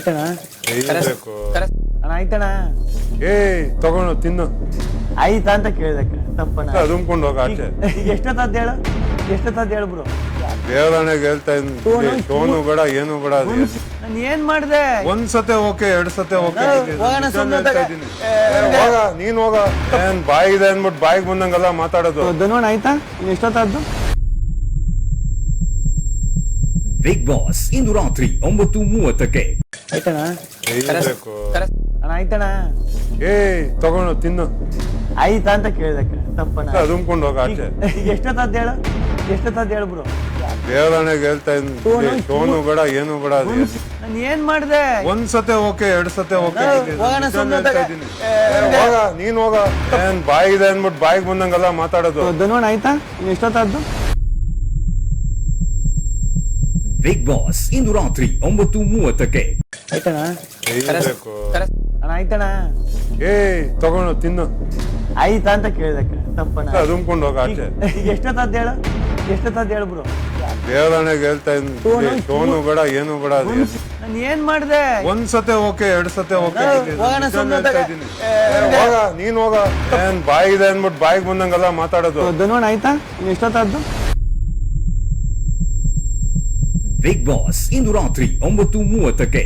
ಆಯ್ತಣ್ಣ? ಅಣ್ಣ ಆಯ್ತಣ್ಣ? ಏ ತಗೊಂಡು ತಿನ್ನು. ಆಯ್ತಾ ಅಂತ ಕೇಳಿದಕ್ಕೆ ತಪ್ಪಣ್ಣ. ಅದುಮ್ಕೊಂಡು ಹೋಗ ಆಚೆ. ಎಷ್ಟೊತ್ತಾದ್ ಹೇಳು? ಎಷ್ಟೊತ್ತಾದ್ ಹೇಳು ಬ್ರೋ ದೇವರಾಣೆಗೆ ಹೇಳ್ತಾ ಇದ್ದೀನಿ ಟೋನು ಬೇಡ ಏನು ಬೇಡ ನಾನು ಏನ್ ಮಾಡ್ದೆ? ಒಂದ್ ಸತೆ ಓಕೆ ಎರಡ್ ಸತೆ ಓಕೆ. ಹೋಗ ನೀನ್ ಹೋಗ. ಏನ್ ಬಾಯಿ ಇದೆ ಅನ್ಬಿಟ್ಟು ಬಾಯಿಗೆ ಬಂದಂಗಲ್ಲ ಮಾತಾಡೋದು. ಧನುವಣ್ಣ ಆಯ್ತಾ? ಎಷ್ಟೊತ್ತಾದ್ದು? ಬಿಗ್ ಬಾಸ್ ಇಂದು ರಾತ್ರಿ ಒಂಬತ್ತು ಮೂವತ್ತಕ್ಕೆ. ಆಯ್ತಣ್ಣ? ಅಣ್ಣ ಆಯ್ತಣ್ಣ? ಏ ತಗೊಂಡು ತಿನ್ನು. ಆಯ್ತಾ ಅಂತ ಕೇಳಿದಕ್ಕೆ ತಪ್ಪಣ್ಣ. ಅದುಮ್ಕೊಂಡು ಹೋಗ ಆಚೆ. ಎಷ್ಟೊತ್ತಾದ್ ಹೇಳು? ಎಷ್ಟೊತ್ತಾದ್ ಹೇಳು ಬ್ರೋ? ದೇವರಾಣೆಗೆ ಹೇಳ್ತಾ ಇದ್ದೀನಿ. ಸೋನು ಬೇಡ ಏನು ಬೇಡ ನಾನು ಏನ್ ಮಾಡ್ದೆ? ಒಂದ್ ಸತೆ ಓಕೆ ಎರಡ್ ಸತೆ ಓಕೆ. ಹೋಗೋಣ ಸುಮ್ನೆ ಹೋಗ. ನೀನ್ ಹೋಗ. ಏನ್ ಬಾಯಿ ಇದೆ ಅಂದ್ಬಿಟ್ಟು ಬಾಯಿಗೆ ಬಂದಂಗಲ್ಲ ಮಾತಾಡೋದು. ಧನುವಣ್ಣ ಆಯ್ತಾ? ಈಗ ಎಷ್ಟೊತ್ತಾದ್ದು? ಬಿಗ್ ಬಾಸ್ ಇಂದು ರಾತ್ರಿ ಒಂಬತ್ತು ಮೂವತ್ತಕ್ಕೆ. ಅಣ್ಣ ಆಯ್ತಣ್ಣ? ಏ ತಗೊಂಡು ತಿನ್ನು. ಆಯ್ತಾ ಅಂತ ಕೇಳಿದಕ್ಕೆ ತಪ್ಪಣ್ಣ. ಅದುಮ್ಕೊಂಡು ಹೋಗ ಆಚೆ. ಎಷ್ಟೊತ್ತಾದ್ ಹೇಳು? ಎಷ್ಟೊತ್ತಾದ್ ಹೇಳು ಬ್ರೋ? ದೇವರಾಣೆಗೆ ಹೇಳ್ತಾ ಇದ್ದೀನಿ. ಸೋನು ಬೇಡ ಏನು ಬೇಡ ನಾನು ಏನ್ ಮಾಡ್ದೆ? ಒಂದ್ ಸತೆ ಓಕೆ ಎರಡ್ ಸತೆ ಓಕೆ ಏ, ಹೋಗೋಣ ಸುಮ್ನೆ ಹೇಳ್ತಾ ಇದ್ದೀನಿ. ಏ, ಏ, ಹೋಗ ನೀನ್ ಹೋಗ. ಏನ್ ಬಾಯಿ ಇದೆ ಅಂದ್ಬಿಟ್ಟು ಬಾಯಿಗೆ ಬಂದಂಗಲ್ಲ ಮಾತಾಡೋದು. ಧನುವಣ್ಣ ಆಯ್ತಾ? ಎಷ್ಟೊತ್ತಾದ್ದು? ಬಿಗ್ ಬಾಸ್ ಇಂದು ರಾತ್ರಿ ಒಂಬತ್ತು ಮೂವತ್ತಕ್ಕೆ